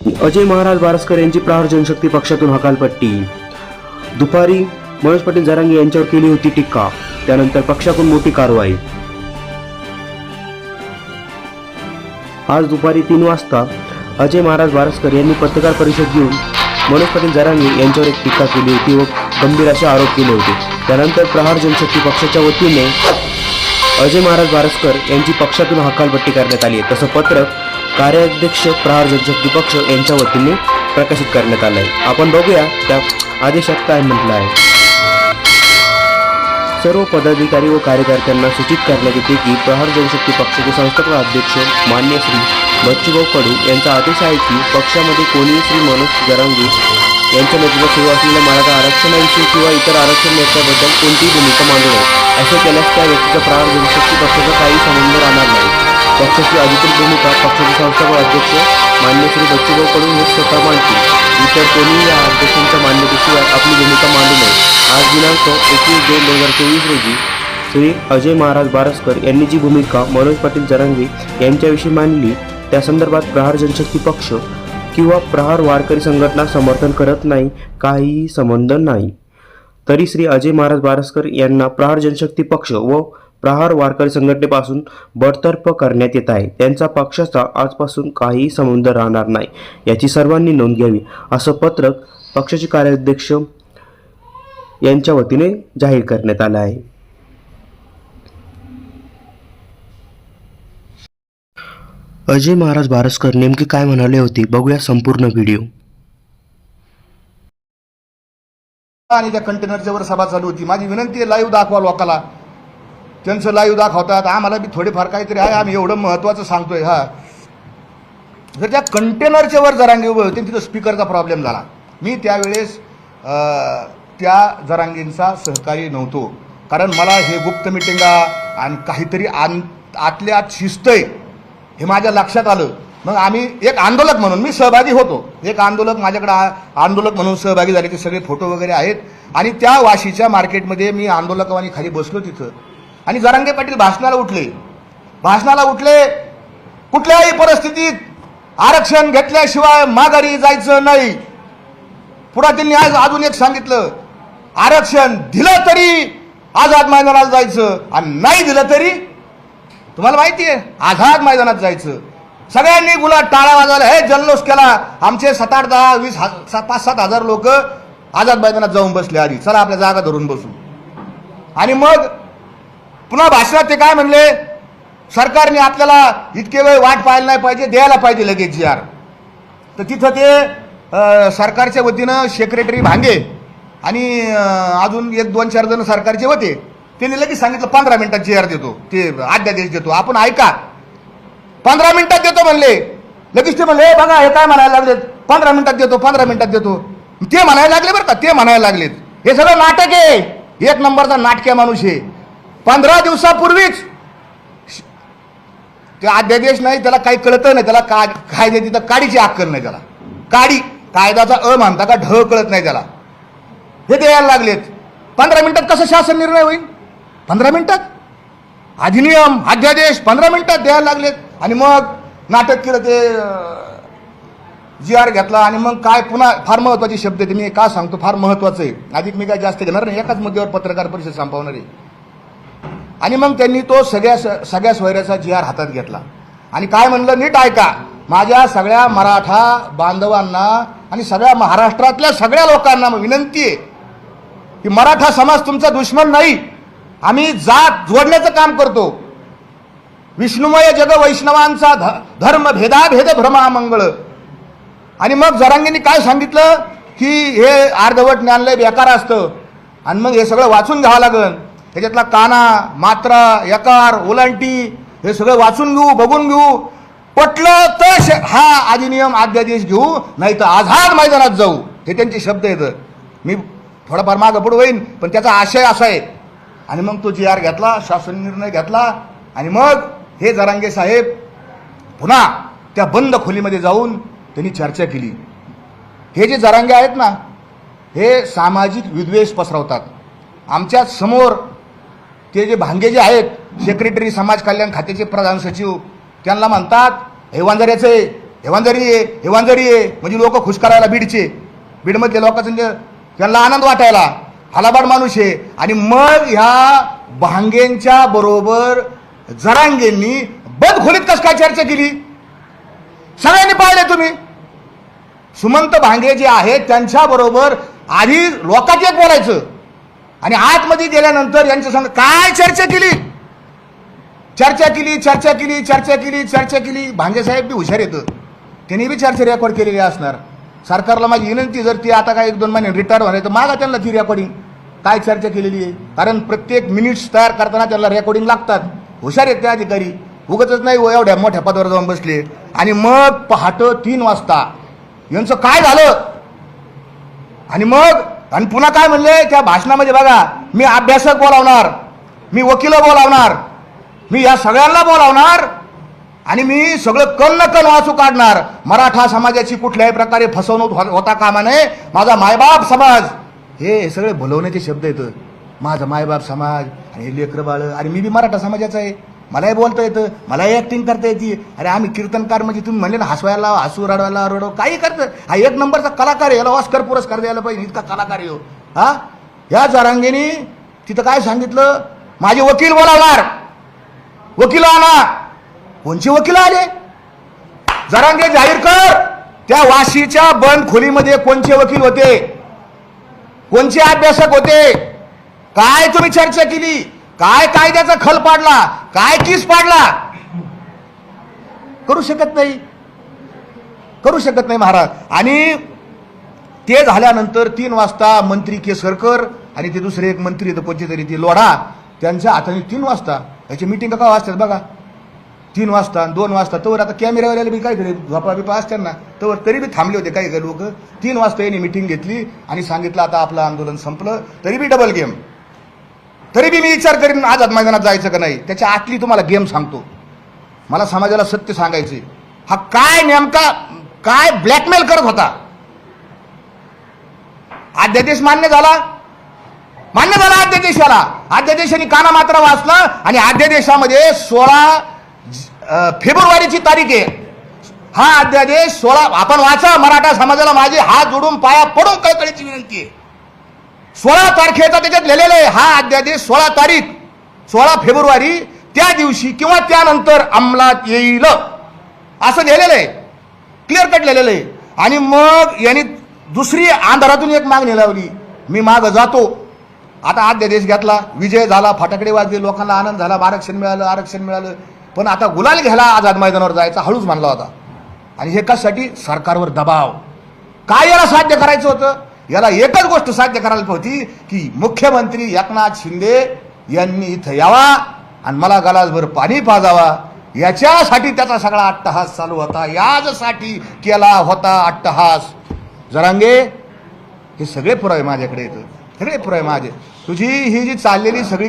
अजय महाराज बारसकर यांची प्रहार जनशक्ती पक्षातून हकालपट्टी. दुपारी मनोज पाटील जारांगे यांच्यावर केली होती टीका. त्यानंतर पक्षाकडून मोठी कारवाई. आज दुपारी तीन वाजता अजय महाराज बारसकर यांनी पत्रकार परिषद घेऊन मनोज पाटील जारांगे यांच्यावर एक टीका केली होती व गंभीर असे आरोप केले होते. त्यानंतर प्रहार जनशक्ती पक्षाच्या वतीने अजय महाराज बारसकर यांची पक्षातून हकालपट्टी करण्यात आली आहे. तसं पत्रक कार्याध्यक्ष प्रहार जनशक्ती पक्ष यांच्या वतीने प्रकाशित करण्यात आलं आहे आपण बघूया त्या आदेशात काय म्हटलं आहे. सर्व पदाधिकारी व कार्यकर्त्यांना सूचित करण्यात येते की प्रहार जनशक्ती पक्षाचे संस्थापक अध्यक्ष मान्य श्री बच्चूभाऊ कडू यांचा आदेश आहे की पक्षामध्ये कोणीही श्री मनोज जरांगे यांच्या नेतृत्वात सुरू असलेल्या मराठा आरक्षणाविषयी किंवा इतर आरक्षण नेत्याबद्दल कोणतीही भूमिका मांडू नये असे केल्यास त्या व्यक्तीचा प्रहार जनशक्ती पक्षाचा काही संबंध राहणार नाही. पक्षाची अधिकृत भूमिका पक्षाचे संस्थापक अध्यक्ष मान्य श्री बच्चूभाऊ कडू हे स्वतः मांडतील इतर कोणीही या अध्यक्षांच्या मान्यतेशिवाय आपली भूमिका मांडू नये. आज दिनांक एकवीस दोन दोन हजार चोवीस रोजी श्री अजय महाराज बारसकर यांनी जी भूमिका मनोज पाटील जरांगे यांच्याविषयी मांडली त्या संदर्भात प्रहार जनशक्ती पक्ष किंवा प्रहार वारकरी संघटना समर्थन करत नाही काहीही संबंध नाही. तरी श्री अजय महाराज बारसकर यांना प्रहार जनशक्ती पक्ष व प्रहार वारकरी संघटनेपासून बडतर्फ करण्यात येत आहे. त्यांचा पक्षाचा आजपासून काहीही संबंध राहणार नाही. याची सर्वांनी नोंद घ्यावी असं पत्रक पक्षाचे कार्याध्यक्ष यांच्या वतीने जाहीर करण्यात आलं आहे. अजय महाराज बारसकर नेमके काय म्हणाले होते? बघूया संपूर्ण व्हिडिओ. आणि त्या कंटेनरच्या वर सभा चालू होती. माझी विनंती आहे लाईव्ह दाखवा लोकाला. त्यांचं लाईव्ह दाखवतात. आम्हाला बी थोडेफार काहीतरी आहे. आम्ही एवढं महत्त्वाचं सांगतोय हा. जर त्या कंटेनरच्या वर जरांगे उभे होते. तिथं स्पीकरचा प्रॉब्लेम झाला. मी त्यावेळेस त्या जरांगींचा सहकारी नव्हतो. कारण मला हे गुप्त मिटिंगा आणि काहीतरी आन आतल्या आत शिस्त आहे हे माझ्या लक्षात आलं. मग आम्ही एक आंदोलक म्हणून मी सहभागी होतो. एक आंदोलक माझ्याकडे आंदोलक म्हणून सहभागी झाले. ते सगळे फोटो वगैरे आहेत. आणि त्या वाशीच्या मार्केटमध्ये मी आंदोलकवानी खाली बसलो तिथं. आणि जरांगे पाटील भाषणाला उठले. भाषणाला उठले. कुठल्याही परिस्थितीत आरक्षण घेतल्याशिवाय माघारी जायचं नाही. पुढे त्यांनी आज अजून एक सांगितलं. आरक्षण दिलं तरी आझाद मैदानाला जायचं आणि नाही दिलं तरी तुम्हाला माहिती आहे आझाद मैदानात जायचं. सगळ्यांनी गुलाब टाळा वाजवला हे जल्लोष केला. आमचे सात आठ दहा वीस हजार पाच सात हजार लोक आझाद मैदानात जाऊन बसले आधी. चला आपल्या जागा धरून बसू. आणि मग पुन्हा भाषणात ते काय म्हणले? सरकारने आपल्याला इतके वेळ वाट पाहायला नाही पाहिजे द्यायला पाहिजे लगेच जी आर तर तिथं ते सरकारच्या वतीनं सेक्रेटरी भांगे आणि अजून एक दोन चार जण सरकारचे होते. त्यांनी लगेच सांगितलं पंधरा मिनिटात जी आर देतो. ते अध्यादेश देतो. आपण ऐका. पंधरा मिनिटात देतो म्हणले. लगेच ते म्हणले "हे बघा हे काय म्हणायला लागलेत? पंधरा मिनिटात देतो पंधरा मिनिटात देतो. ते म्हणायला लागले बरं का ते म्हणायला लागलेत. हे सगळं नाटक आहे. एक नंबरचा नाटक्या माणूस आहे. पंधरा दिवसापूर्वीच. ते अध्यादेश नाही त्याला काही कळतं नाही त्याला का कायदे तिथं काडीची अक्कल नाही त्याला. काडी कायद्याचा अ मानता का ढ कळत नाही त्याला. हे द्यायला लागलेत. पंधरा मिनिटात कसं शासन निर्णय होईल? पंधरा मिनिटात? अधिनियम अध्यादेश पंधरा मिनिटात द्यायला लागलेत. आणि मग नाटक केलं ते जी आर घेतला आणि मग काय पुन्हा फार महत्त्वाचे शब्द आहेत मी का सांगतो फार महत्वाचं आहे. अधिक मी काय जास्त घेणार नाही एकाच मुद्द्यावर पत्रकार परिषद संपवणार आहे. आणि मग त्यांनी तो सगळ्या सगळ्या सोयऱ्याचा जी आर हातात घेतला. आणि काय म्हणलं नीट ऐका. माझ्या सगळ्या मराठा बांधवांना आणि सगळ्या महाराष्ट्रातल्या सगळ्या लोकांना विनंती आहे की मराठा समाज तुमचा दुश्मन नाही. आम्ही जात जोडण्याचं काम करतो. विष्णुमय जग वैष्णवांचा ध धर्म भेदाभेद भ्रमामंगळ. आणि मग जरांगींनी काय सांगितलं की हे अर्धवट ज्ञानलय बेकार असतं. आणि मग हे सगळं वाचून घ्यावं लागेल त्याच्यातला काना मात्रा यकार ओलांटी हे सगळं वाचून घेऊ बघून घेऊ. पटलं तर हा अधिनियम अध्यादेश घेऊ नाही तर आझाद मैदानात जाऊ. हे त्यांचे शब्द येतं मी थोडाफार मागं पुढं होईन पण त्याचा आशय असा आहे. आणि मग तो जी आर घेतला शासन निर्णय घेतला आणि मग हे जरांगे साहेब पुन्हा त्या बंद खोलीमध्ये जाऊन त्यांनी चर्चा केली. हे जे जरांगे आहेत ना हे सामाजिक विद्वेष पसरवतात. आमच्यासमोर ते जे भांगे जे आहेत सेक्रेटरी समाज कल्याण खात्याचे प्रधान सचिव त्यांना म्हणतात हे आहे हेवांजरी आहे हेवांजरी आहे. म्हणजे लोक खुश करायला बीडचे. बीडमधले लोकांचं म्हणजे त्यांना आनंद वाटायला. हलाबाड माणूस आहे. आणि मग ह्या भांगेंच्या बरोबर जरांगेंनी बंद खोलीत कस काय चर्चा केली? सगळ्यांनी पाहिले तुम्ही. सुमंत भांगे जे आहेत त्यांच्याबरोबर आधी लोकांचे एक बोलायचं. आणि आतमध्ये गेल्यानंतर यांच्या संग काय चर्चा केली? चर्चा केली चर्चा केली चर्चा केली चर्चा केली. भांजेसाहेब बी हुशार येतं त्यांनी बी चर्चा रेकॉर्ड केलेली असणार. सरकारला माझी विनंती जर ती आता काय एक दोन महिने रिटायर होणार तर मागा त्यांना ती रेकॉर्डिंग काय चर्चा केलेली आहे? कारण प्रत्येक मिनिट्स तयार करताना त्यांना रेकॉर्डिंग लागतात. हुशार आहेत त्या अधिकारी. उगतच नाही हो एवढ्या मोठ्या पदावर जाऊन बसले. आणि मग पहाटं तीन वाजता. यांचं काय झालं? आणि मग आणि पुन्हा काय म्हणले? त्या भाषणामध्ये बघा मी अभ्यासक बोलावणार मी वकील बोलावणार मी या सगळ्यांना बोलावणार आणि मी सगळं कन्न कन कण वाचू काढणार. मराठा समाजाची कुठल्याही प्रकारे फसवणूक हो-, होता कामा नये. माझा मायबाप समाज हे सगळे भुलवण्याचे शब्द येतं माझा मायबाप समाज आणि लेकर लेकरं बाळ आणि मी बी मराठा समाजाचा आहे. मलाही बोलता येतं मलाही ऍक्टिंग करता येते. अरे आम्ही कीर्तनकार म्हणजे तुम्ही म्हणले ना हसवायला हसू रडवायला रडव काही करतं हा एक नंबरचा कलाकार याला ऑस्कर पुरस्कार द्यायला पाहिजे इतका कलाकार येऊ हो. हा. या जरांगेनी तिथं काय सांगितलं? माझे वकील बोलावणार. वकील आणा कोणचे वकील आले? जरांगे जाहीर कर त्या वाशीच्या बंद खोलीमध्ये कोणचे वकील होते? कोणचे अभ्यासक होते? काय तुम्ही चर्चा केली? काय कायद्याचा खल पाडला? काय किस पाडला? करू शकत नाही. करू शकत नाही महाराज. आणि ते झाल्यानंतर तीन वाजता मंत्री केसरकर आणि ते दुसरे एक मंत्री येतं कोणते तरी ते लोढा त्यांच्या हाताने तीन वाजता याची मिटिंग का वाजतात बघा. तीन वाजता दोन वाजता तवर आता कॅमेऱ्यावाल्याला बी काहीतरी झोपा बिपा असतात ना. तवर तरी बी थांबले होते काही काही लोक. तीन वाजता यांनी मिटिंग घेतली आणि सांगितलं आता आपलं आंदोलन संपलं. तरी बी डबल गेम तरी बी मी विचार करीन आझाद मैदानात जायचं का नाही? त्याच्या आतली तुम्हाला गेम सांगतो. मला समाजाला सत्य सांगायचे हा काय नेमका काय ब्लॅकमेल करत होता? अध्यादेश मान्य झाला? मान्य झाला अध्यादेशाला अध्यादेशाने काना मात्र वाचला आणि अध्यादेशामध्ये सोळा फेब्रुवारीची तारीख आहे. हा अध्यादेश सोळा आपण वाचा मराठा समाजाला माझे हात जोडून पाया पडून कळकळीची विनंती आहे. सोळा तारखेचा त्याच्यात लिहिलेलं आहे हा अध्यादेश सोळा तारीख सोळा फेब्रुवारी त्या दिवशी किंवा त्यानंतर अंमलात येईल. असं लिहिलेलं आहे. क्लिअर कट लिहिलेलं आहे. आणि मग यांनी दुसरी आंधारातून एक मागणी लावली. मी माग जातो. आता अध्यादेश घेतला विजय झाला फटाकडे वाजले लोकांना आनंद झाला आरक्षण मिळालं आरक्षण मिळालं. पण आता गुलाल घ्यायला आझाद मैदानावर जायचा हळूच मानला होता. आणि हे कशासाठी? सरकारवर दबाव. काय याला साध्य करायचं होतं? याला एकच गोष्ट साध्य करायला होती की मुख्यमंत्री एकनाथ शिंदे यांनी इथं यावा आणि मला गलासभर पाणी पाजावा. याच्यासाठी त्याचा सगळा अट्टहास चालू होता. याचसाठी केला होता अट्टहास. जरांगे हे सगळे पुरावे माझ्याकडे येतं सगळे पुरावे माझे. तुझी ही जी चाललेली सगळी